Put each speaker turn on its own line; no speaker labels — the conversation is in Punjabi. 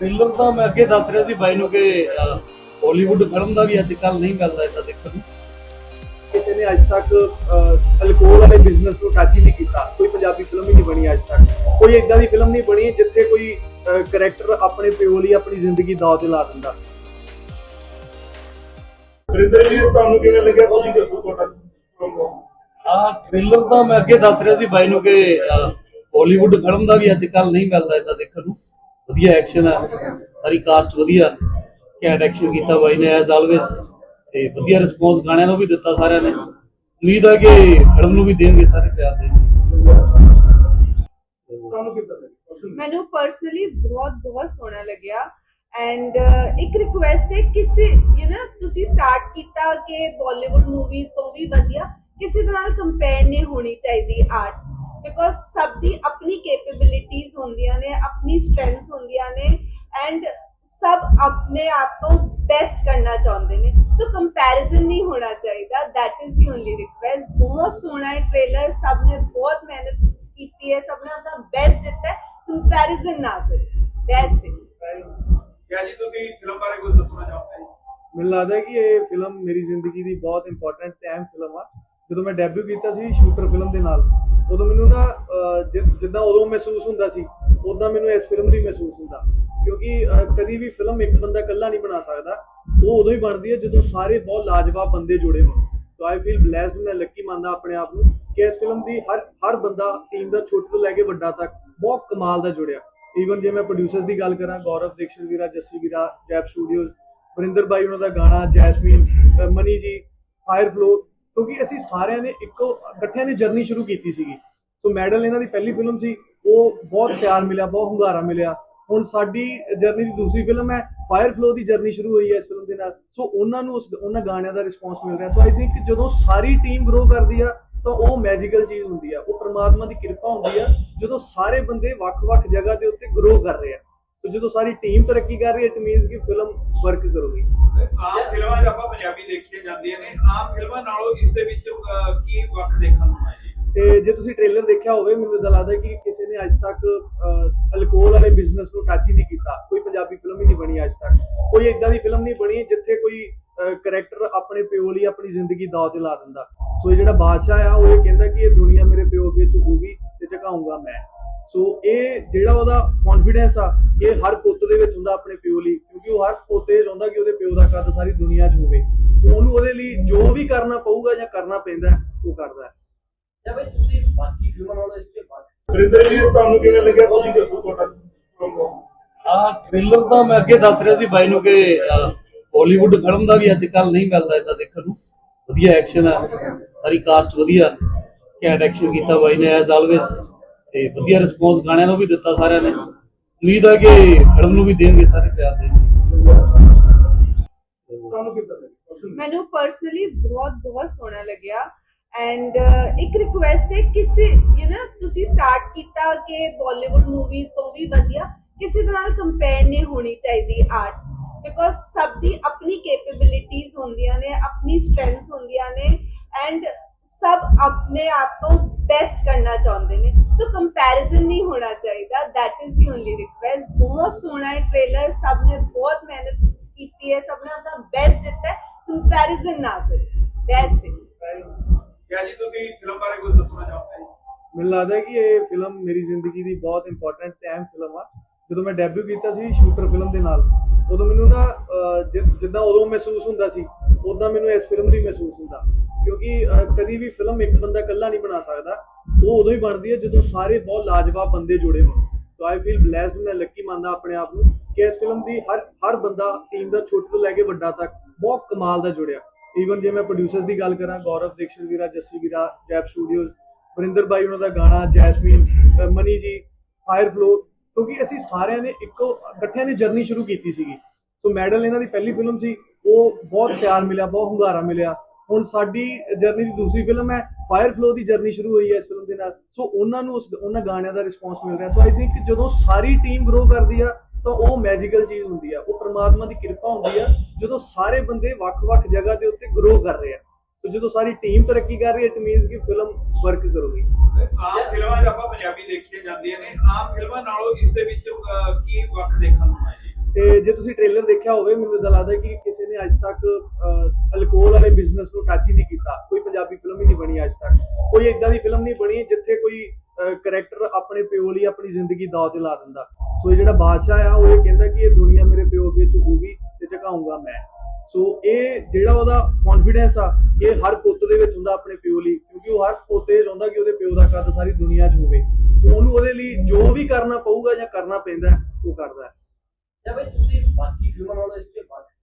ਟ੍ਰੇਲਰ ਤਾਂ ਮੈਂ ਅੱਗੇ ਦੱਸ ਰਿਹਾ ਸੀ ਬਾਈ ਨੂੰ ਕਿ ਹਾਲੀਵੁੱਡ ਫਿਲਮ ਦਾ ਵੀ ਅੱਜ ਕੱਲ ਨਹੀਂ ਮਿਲਦਾ ਇਦਾਂ ਦੇਖਣ ਨੂੰ।
ਕਿਸੇ ਨੇ ਅੱਜ ਤੱਕ ਅਲਕੋਹਲ ਵਾਲੇ ਬਿਜ਼ਨਸ ਨੂੰ ਟੱਚ ਹੀ ਨਹੀਂ ਕੀਤਾ। ਕੋਈ ਪੰਜਾਬੀ ਫਿਲਮ ਹੀ ਨਹੀਂ ਬਣੀ ਅੱਜ ਤੱਕ। ਕੋਈ ਇਦਾਂ ਦੀ ਫਿਲਮ ਨਹੀਂ ਬਣੀ ਜਿੱਥੇ ਕੋਈ ਕੈਰੈਕਟਰ ਆਪਣੇ ਪਿਓ ਲਈ ਆਪਣੀ ਜ਼ਿੰਦਗੀ ਦਾਅ ਤੇ ਲਾ ਦਿੰਦਾ।
ਵਰਿੰਦਰ ਜੀ ਤੁਹਾਨੂੰ ਕਿਵੇਂ ਲੱਗਿਆ? ਤੁਸੀਂ ਦੱਸੋ ਤੁਹਾਡਾ promo?
ਹਾਂ ਟ੍ਰੇਲਰ ਤਾਂ ਮੈਂ ਅੱਗੇ ਦੱਸ ਰਿਹਾ ਸੀ ਬਾਈ ਨੂੰ ਕਿ ਹਾਲੀਵੁੱਡ ਫਿਲਮ ਦਾ ਵੀ ਅੱਜ ਕੱਲ ਨਹੀਂ ਮਿਲਦਾ ਇਦਾਂ ਦੇਖਣ ਨੂੰ। ਵਧੀਆ ਐਕਸ਼ਨ ਆ। ਸਾਰੀ ਕਾਸਟ ਵਧੀਆ। ਕੈਟ ਐਕਸ਼ਨ ਕੀਤਾ ਬਾਈ ਨੇ ਐਜ਼ ਆਲਵੇਸ ਤੇ ਵਧੀਆ ਰਿਸਪੌਂਸ ਗਾਣਿਆਂ ਨੂੰ ਵੀ ਦਿੱਤਾ ਸਾਰਿਆਂ ਨੇ। ਉਮੀਦ ਹੈ ਕਿ ਫਿਲਮ ਨੂੰ ਵੀ ਦੇਣਗੇ ਸਾਰੇ ਪਿਆਰ
Person-
ਮੈਨੂੰ ਪਰਸਨਲੀ ਬਹੁਤ ਬਹੁਤ ਸੋਹਣਾ ਲੱਗਿਆ। ਐਂਡ ਇੱਕ ਰਿਕੁਐਸਟ ਹੈ ਕਿਸੇ ਯੂ نو ਤੁਸੀਂ ਸਟਾਰਟ ਕੀਤਾ ਕਿ ਬਾਲੀਵੁੱਡ ਮੂਵੀ ਤੋਂ ਵੀ ਵਧੀਆ ਕਿਸੇ ਦੇ ਨਾਲ ਕੰਪੇਅਰ ਨਹੀਂ ਹੋਣੀ ਚਾਹੀਦੀ ਆਰਟ ਬਿਕੋਜ਼ ਸਭ ਦੀ ਆਪਣੀ ਕੈਪੇਬਿਲਿਟੀਜ਼ ਹੁੰਦੀਆਂ ਨੇ ਆਪਣੀ ਸਟਰੈਂਥਸ ਹੁੰਦੀਆਂ ਨੇ ਐਂਡ ਸਭ ਆਪਣੇ ਆਪ ਤੋਂ ਬੈਸਟ ਕਰਨਾ ਚਾਹੁੰਦੇ ਨੇ ਸੋ ਕੰਪੈਰੀਜ਼ਨ ਨਹੀਂ ਹੋਣਾ ਚਾਹੀਦਾ that is the only request ਬਹੁਤ ਸੋਹਣਾ ਹੈ ਟ੍ਰੇਲਰ ਸਭ ਨੇ ਬਹੁਤ ਮਿਹਨਤ ਕੀਤੀ ਹੈ ਸਭ ਨੇ ਆਪਣਾ ਬੈਸਟ ਦਿੱਤਾ ਹੈ ਕੰਪੈਰੀਜ਼ਨ ਨਾ ਕਰੋ ਦੈਟਸ ਇਟ
ਕਿਆ ਜੀ ਤੁਸੀਂ ਫਿਲਮ ਬਾਰੇ ਕੁਝ ਦੱਸਣਾ ਚਾਹੁੰਦੇ ਹੋ
ਮੈਨੂੰ ਲੱਗਦਾ ਹੈ ਕਿ ਇਹ ਫਿਲਮ ਮੇਰੀ ਜ਼ਿੰਦਗੀ ਦੀ ਬਹੁਤ ਇੰਪੋਰਟੈਂਟ ਟਾਈਮ ਫਿਲਮ ਆ ਜਦੋਂ ਮੈਂ ਡੈਬਿਊ ਕੀਤਾ ਸੀ ਸ਼ੂਟਰ ਫਿਲਮ ਦੇ ਨਾਲ, ਉਦੋਂ ਮੈਨੂੰ ਨਾ ਜਿੱਦਾਂ ਉਦੋਂ ਮਹਿਸੂਸ ਹੁੰਦਾ ਸੀ ਉਦਾਂ ਮੈਨੂੰ ਇਸ ਫਿਲਮ ਦੀ ਮਹਿਸੂਸ ਹੁੰਦਾ। ਕਿਉਂਕਿ ਕਦੀ ਵੀ ਫਿਲਮ ਇੱਕ ਬੰਦਾ ਇਕੱਲਾ ਨਹੀਂ ਬਣਾ ਸਕਦਾ, ਉਹ ਉਦੋਂ ਹੀ ਬਣਦੀ ਹੈ ਜਦੋਂ ਸਾਰੇ ਬਹੁਤ ਲਾਜਵਾਬ ਬੰਦੇ ਜੁੜੇ ਹੋਣ। ਸੋ ਆਈ ਫੀਲ ਬlesed ਮੈਂ ਲੱਕੀ ਮੰਨਦਾ ਆਪਣੇ ਆਪ ਨੂੰ ਕਿ ਇਸ ਫਿਲਮ ਦੀ ਹਰ ਹਰ ਬੰਦਾ ਟੀਮ ਦਾ ਛੋਟੇ ਤੋਂ ਲੈ ਕੇ ਵੱਡਾ ਤੱਕ ਬਹੁਤ ਕਮਾਲ ਦਾ ਜੁੜਿਆ। ਈਵਨ ਜੇ ਮੈਂ ਪ੍ਰੋਡਿਊਸਰਸ ਦੀ ਗੱਲ ਕਰਾਂ, ਗੌਰਵ ਦੀਕਸ਼ਿਤ ਵੀਰਾ ਜੱਸੀ ਵੀਰਾ ਜੈਪ ਸਟੂਡੀਓਜ਼ ਵਰਿੰਦਰ ਬਾਈ ਉਹਨਾਂ ਦਾ ਗਾਣਾ, Jasmine Mani ji fire flow ਕਿਉਂਕਿ ਅਸੀਂ ਸਾਰਿਆਂ ਨੇ ਇੱਕੋ ਇਕੱਠਿਆਂ ਨੇ ਜਰਨੀ ਸ਼ੁਰੂ ਕੀਤੀ ਸੀਗੀ। ਸੋ ਮੈਡਲ ਇਹਨਾਂ ਦੀ ਪਹਿਲੀ ਫਿਲਮ ਸੀ। ਉਹ ਬਹੁਤ ਪਿਆਰ ਮਿਲਿਆ, ਬਹੁਤ ਹੁੰਗਾਰਾ ਮਿਲਿਆ। ਹੁਣ ਸਾਡੀ ਜਰਨੀ ਦੀ ਦੂਸਰੀ ਫਿਲਮ ਹੈ। ਫਾਇਰ ਫਲੋ ਦੀ ਜਰਨੀ ਸ਼ੁਰੂ ਹੋਈ ਹੈ ਇਸ ਫਿਲਮ ਦੇ ਨਾਲ। ਸੋ ਉਹਨਾਂ ਨੂੰ ਉਸ ਉਹਨਾਂ ਗਾਣਿਆਂ ਦਾ ਰਿਸਪੌਂਸ ਮਿਲ ਰਿਹਾ। ਸੋ ਆਈ ਥਿੰਕ ਜਦੋਂ ਸਾਰੀ ਟੀਮ ਗਰੋ ਕਰਦੀ ਆ, ਤਾਂ ਉਹ ਮੈਜੀਕਲ ਚੀਜ਼ ਹੁੰਦੀ ਆ। ਉਹ ਪ੍ਰਮਾਤਮਾ ਦੀ ਕਿਰਪਾ ਹੁੰਦੀ ਆ। ਜਦੋਂ ਸਾਰੇ ਬੰਦੇ ਵੱਖ-ਵੱਖ ਜਗ੍ਹਾ ਦੇ ਉੱਤੇ ਗਰੋ ਕਰ ਰਹੇ ਆ। ਸੋ ਜਦੋਂ ਸਾਰੀ ਟੀਮ ਤਰੱਕੀ ਕਰ ਰਹੀ ਹੈ ਇਟ ਮੀਨਸ ਕਿ ਫਿਲਮ ਵਰਕ ਕਰੂਗੀ।
ਆਮ ਫਿਲਮਾਂ 'ਚ ਆਪਾਂ ਪੰਜਾਬੀ ਦੇਖੀਆਂ ਜਾਂਦੀਆਂ ਨੇ। ਆਮ ਫਿਲਮਾਂ ਨਾਲੋਂ ਇਸ ਦੇ ਵਿੱਚ ਅਹ, ਕੀ ਵੱਖ ਦੇਖਣ ਨੂੰ ਆਇਆ ਜੀ?
ਤੇ ਜੇ ਤੁਸੀਂ ਟ੍ਰੇਲਰ ਦੇਖਿਆ ਹੋਵੇ ਮੈਨੂੰ ਤਾਂ ਲੱਗਦਾ ਕਿ ਕਿਸੇ ਨੇ ਅੱਜ ਤੱਕ ਅਲਕੋਹਲ ਵਾਲੇ ਬਿਜ਼ਨਸ ਨੂੰ ਟੱਚ ਹੀ ਨਹੀਂ ਕੀਤਾ। ਕੋਈ ਪੰਜਾਬੀ ਫਿਲਮ ਹੀ ਨਹੀਂ ਬਣੀ ਅੱਜ ਤੱਕ। ਕੋਈ ਇਦਾਂ ਦੀ ਫਿਲਮ ਨਹੀਂ ਬਣੀ ਜਿੱਥੇ ਕੋਈ ਕੈਰੈਕਟਰ ਆਪਣੇ ਪਿਓ ਲਈ ਆਪਣੀ ਜ਼ਿੰਦਗੀ ਦਾਅ ਤੇ ਲਾ ਦਿੰਦਾ। ਸੋ ਇਹ ਜਿਹੜਾ ਬਾਦਸ਼ਾਹ ਆ ਉਹ ਇਹ ਕਹਿੰਦਾ ਕਿ ਇਹ ਦੁਨੀਆ ਮੇਰੇ ਪਿਓ ਅੱਗੇ ਝੁਕੂਗੀ ਤੇ ਝੁਕਾਊਂਗਾ ਮੈਂ। ਸੋ ਇਹ ਜਿਹੜਾ ਉਹਦਾ ਕੌਨਫੀਡੈਂਸ ਆ ਇਹ ਹਰ ਪੁੱਤ ਦੇ ਵਿੱਚ ਹੁੰਦਾ ਆਪਣੇ ਪਿਓ ਲਈ ਕਿਉਂਕਿ ਉਹ ਹਰ ਪੋਤੇ ਚਾਹੁੰਦਾ ਕਿ ਉਹਦੇ ਪਿਓ ਦਾ ਕੱਦ ਸਾਰੀ ਦੁਨੀਆ 'ਚ ਹੋਵੇ। ਸੋ ਉਹਨੂੰ ਉਹਦੇ ਲਈ ਜੋ ਵੀ ਕਰਨਾ ਪਊਗਾ ਜਾਂ ਕਰਨਾ ਪੈਂਦਾ ਉਹ ਕਰਦਾ ਹੈ।
ਜਾਂ ਬਈ ਤੁਸੀਂ ਬਾਕੀ ਫਿਲਮਾਂ ਨਾਲੋਂ ਇਸ ਤੇ ਵੱਖ
ਵਰਿੰਦਰ ਜੀ ਤੁਹਾਨੂੰ ਕਿਵੇਂ ਲੱਗਿਆ? ਤੁਸੀਂ ਦੱਸੋ ਤੁਹਾਡਾ?
ਹਾਂ ਟ੍ਰੇਲਰ ਤਾਂ ਮੈਂ ਅੱਗੇ ਦੱਸ ਰਿਹਾ ਸੀ ਬਾਈ ਨੂੰ ਕਿ ਹਾਲੀਵੁੱਡ ਫਿਲਮ ਦਾ ਵੀ ਅੱਜ ਕੱਲ ਨਹੀਂ ਮਿਲਦਾ ਇਦਾਂ ਦੇਖਣ ਨੂੰ। ਵਧੀਆ ਐਕਸ਼ਨ ਆ ਸਾਰੀ ਕਾਸਟ ਵਧੀਆ। ਕੈਟ ਐਕਸ਼ਨ ਕੀਤਾ ਬਾਈ ਨੇ ਐਜ਼ ਆਲਵੇਸ ਤੇ ਵਧੀਆ ਰਿਸਪੌਂਸ ਗਾਣਿਆਂ ਨੂੰ ਵੀ ਦਿੱਤਾ ਸਾਰਿਆਂ ਨੇ। ਉਮੀਦ ਹੈ ਕਿ ਫਿਲਮ ਨੂੰ ਵੀ ਦੇਣਗੇ ਸਾਰੇ ਪਿਆਰ
Person-
ਮੈਨੂੰ ਪਰਸਨਲੀ ਬਹੁਤ ਬਹੁਤ ਸੋਹਣਾ ਲੱਗਿਆ। ਐਂਡ ਇੱਕ ਰਿਕੁਐਸਟ ਹੈ ਕਿਸੇ ਯੂ نو ਤੁਸੀਂ ਸਟਾਰਟ ਕੀਤਾ ਕਿ ਬਾਲੀਵੁੱਡ ਮੂਵੀ ਤੋਂ ਵੀ ਵਧੀਆ ਕਿਸੇ ਦੇ ਨਾਲ ਕੰਪੇਅਰ ਨਹੀਂ ਹੋਣੀ ਚਾਹੀਦੀ ਆਰਟ ਬਿਕੋਜ਼ ਸਭ ਦੀ ਆਪਣੀ ਕੈਪੇਬਿਲਿਟੀਜ਼ ਹੁੰਦੀਆਂ ਨੇ ਆਪਣੀ ਸਟਰੈਂਥਸ ਹੁੰਦੀਆਂ ਨੇ। ਐਂਡ ਸਭ ਆਪਣੇ ਆਪ ਤੋਂ ਬੈਸਟ ਕਰਨਾ ਚਾਹੁੰਦੇ ਨੇ। ਸੋ ਕੰਪੈਰੀਜ਼ਨ ਨਹੀਂ ਹੋਣਾ ਚਾਹੀਦਾ। That is the only request ਬਹੁਤ ਸੋਹਣਾ ਹੈ ਟ੍ਰੇਲਰ ਸਭ ਨੇ ਬਹੁਤ ਮਿਹਨਤ ਕੀਤੀ ਹੈ। ਸਭ ਨੇ ਆਪਣਾ ਬੈਸਟ ਦਿੱਤਾ ਹੈ। ਕੰਪੈਰੀਜ਼ਨ ਨਾ ਕਰੋ। ਦੈਟਸ ਇਟ
ਕਿਆ ਜੀ ਤੁਸੀਂ ਫਿਲਮ ਬਾਰੇ ਕੁਝ ਦੱਸਣਾ ਚਾਹੁੰਦੇ ਹੋ
ਮੈਨੂੰ ਲੱਗਦਾ ਹੈ ਕਿ ਇਹ ਫਿਲਮ ਮੇਰੀ ਜ਼ਿੰਦਗੀ ਦੀ ਬਹੁਤ ਇੰਪੋਰਟੈਂਟ ਟਾਈਮ ਫਿਲਮ ਆ। ਜਦੋਂ ਮੈਂ ਡੈਬਿਊ ਕੀਤਾ ਸੀ ਸ਼ੂਟਰ ਫਿਲਮ ਦੇ ਨਾਲ ਉਦੋਂ ਮੈਨੂੰ ਨਾ ਜਿੱਦਾਂ ਉਦੋਂ ਮਹਿਸੂਸ ਹੁੰਦਾ ਸੀ ਉਦਾਂ ਮੈਨੂੰ ਇਸ ਫਿਲਮ ਦੀ ਮਹਿਸੂਸ ਹੁੰਦਾ। ਕਿਉਂਕਿ ਕਦੀ ਵੀ ਫਿਲਮ ਇੱਕ ਬੰਦਾ ਇਕੱਲਾ ਨਹੀਂ ਬਣਾ ਸਕਦਾ। ਉਹ ਉਦੋਂ ਹੀ ਬਣਦੀ ਹੈ ਜਦੋਂ ਸਾਰੇ ਬਹੁਤ ਲਾਜਵਾਬ ਬੰਦੇ ਜੁੜੇ ਹੋਣ। ਸੋ ਆਈ ਫੀਲ ਬlesed ਮੈਂ ਲੱਕੀ ਮੰਨਦਾ ਆਪਣੇ ਆਪ ਨੂੰ ਕਿ ਇਸ ਫਿਲਮ ਦੀ ਹਰ ਹਰ ਬੰਦਾ ਟੀਮ ਦਾ ਛੋਟੇ ਤੋਂ ਲੈ ਕੇ ਵੱਡਾ ਤੱਕ ਬਹੁਤ ਕਮਾਲ ਦਾ ਜੁੜਿਆ। ਈਵਨ ਜੇ ਮੈਂ ਪ੍ਰੋਡਿਊਸਰਸ ਦੀ ਗੱਲ ਕਰਾਂ, ਗੌਰਵ ਦੀਕਸ਼ਿਤ ਵੀਰਾ ਜੱਸੀ ਵੀਰਾ ਜੈਪ ਸਟੂਡੀਓਜ਼ ਵਰਿੰਦਰ ਬਾਈ ਉਹਨਾਂ ਦਾ ਗਾਣਾ, Jasmine Mani ji fire flow ਕਿਉਂਕਿ ਅਸੀਂ ਸਾਰਿਆਂ ਨੇ ਇੱਕੋ, ਇਕੱਠਿਆਂ ਨੇ ਜਰਨੀ ਸ਼ੁਰੂ ਕੀਤੀ ਸੀਗੀ। ਸੋ ਮੈਡਲ ਇਹਨਾਂ ਦੀ ਪਹਿਲੀ ਫਿਲਮ ਸੀ, ਉਹ ਬਹੁਤ ਪਿਆਰ ਮਿਲਿਆ, ਬਹੁਤ ਹੁੰਗਾਰਾ ਮਿਲਿਆ। ਹੁਣ ਸਾਡੀ ਜਰਨੀ ਦੀ ਦੂਸਰੀ ਫਿਲਮ ਹੈ ਫਾਇਰ ਫਲੋ ਦੀ ਜਰਨੀ ਸ਼ੁਰੂ ਹੋਈ ਹੈ ਇਸ ਫਿਲਮ ਦੇ ਨਾਲ। ਸੋ ਉਹਨਾਂ ਨੂੰ ਉਸ ਉਹਨਾਂ ਗਾਣਿਆਂ ਦਾ ਰਿਸਪੌਂਸ ਮਿਲ ਰਿਹਾ। ਸੋ ਆਈ ਥਿੰਕ ਜਦੋਂ ਸਾਰੀ ਟੀਮ ਗਰੋ ਕਰਦੀ ਆ, ਤਾਂ ਉਹ ਮੈਜੀਕਲ ਚੀਜ਼ ਹੁੰਦੀ ਆ। ਉਹ ਪ੍ਰਮਾਤਮਾ ਦੀ ਕਿਰਪਾ ਹੁੰਦੀ ਆ, ਜਦੋਂ ਸਾਰੇ ਬੰਦੇ ਵੱਖ-ਵੱਖ ਜਗ੍ਹਾ ਦੇ ਉੱਤੇ ਗਰੋ ਕਰ ਰਹੇ ਆ। ਸੋ ਜਦੋਂ ਸਾਰੀ ਟੀਮ ਤਰੱਕੀ ਕਰ ਰਹੀ ਹੈ ਇਟ ਮੀਨਸ ਕਿ ਫਿਲਮ ਵਰਕ ਕਰੂਗੀ।
ਆਮ ਫਿਲਮਾਂ 'ਚ ਆਪਾਂ ਪੰਜਾਬੀ ਦੇਖੀਆਂ ਜਾਂਦੀਆਂ ਨੇ। ਆਮ ਫਿਲਮਾਂ ਨਾਲੋਂ ਇਸ ਦੇ ਵਿੱਚ ਕੀ ਵੱਖ ਦੇਖਣ ਨੂੰ ਆਇਆ ਜੀ?
ਤੇ ਜੇ ਤੁਸੀਂ ਟ੍ਰੇਲਰ ਦੇਖਿਆ ਹੋਵੇ, ਮੈਨੂੰ ਤਾਂ ਲੱਗਦਾ ਕਿ ਕਿਸੇ ਨੇ ਅੱਜ ਤੱਕ ਅਲਕੋਹਲ ਵਾਲੇ ਬਿਜ਼ਨਸ ਨੂੰ ਟੱਚ ਹੀ ਨਹੀਂ ਕੀਤਾ। ਕੋਈ ਪੰਜਾਬੀ ਫਿਲਮ ਹੀ ਨਹੀਂ ਬਣੀ ਅੱਜ ਤੱਕ। ਕੋਈ ਇਦਾਂ ਦੀ ਫਿਲਮ ਨਹੀਂ ਬਣੀ ਜਿੱਥੇ ਕੋਈ ਕੈਰੈਕਟਰ ਆਪਣੇ ਪਿਓ ਲਈ ਆਪਣੀ ਜ਼ਿੰਦਗੀ ਦਾਅ ਤੇ ਲਾ ਦਿੰਦਾ। ਸੋ ਇਹ ਜਿਹੜਾ ਬਾਦਸ਼ਾਹ ਆ, ਉਹ ਇਹ ਕਹਿੰਦਾ ਕਿ ਇਹ ਦੁਨੀਆ ਮੇਰੇ ਪਿਓ ਅੱਗੇ ਝੁਕੂਗੀ ਤੇ ਝੁਕਾਊਂਗਾ ਮੈਂ। ਸੋ ਇਹ ਜਿਹੜਾ ਉਹਦਾ ਕੌਨਫੀਡੈਂਸ ਆ, ਇਹ ਹਰ ਪੁੱਤ ਦੇ ਵਿੱਚ ਹੁੰਦਾ ਆਪਣੇ ਪਿਓ ਲਈ। ਕਿਉਂਕਿ ਉਹ ਹਰ ਪੋਤੇ ਚਾਹੁੰਦਾ ਕਿ ਉਹਦੇ ਪਿਓ ਦਾ ਕੱਦ ਸਾਰੀ ਦੁਨੀਆ 'ਚ ਹੋਵੇ। ਸੋ ਉਹਨੂੰ ਉਹਦੇ ਲਈ ਜੋ ਵੀ ਕਰਨਾ ਪਊਗਾ ਜਾਂ ਕਰਨਾ ਪੈਂਦਾ, ਉਹ ਕਰਦਾ
ਜਾਂ ਬਈ ਤੁਸੀਂ ਬਾਕੀ ਫਿਲਮਾਂ ਨਾਲੋਂ ਇਸ 'ਚ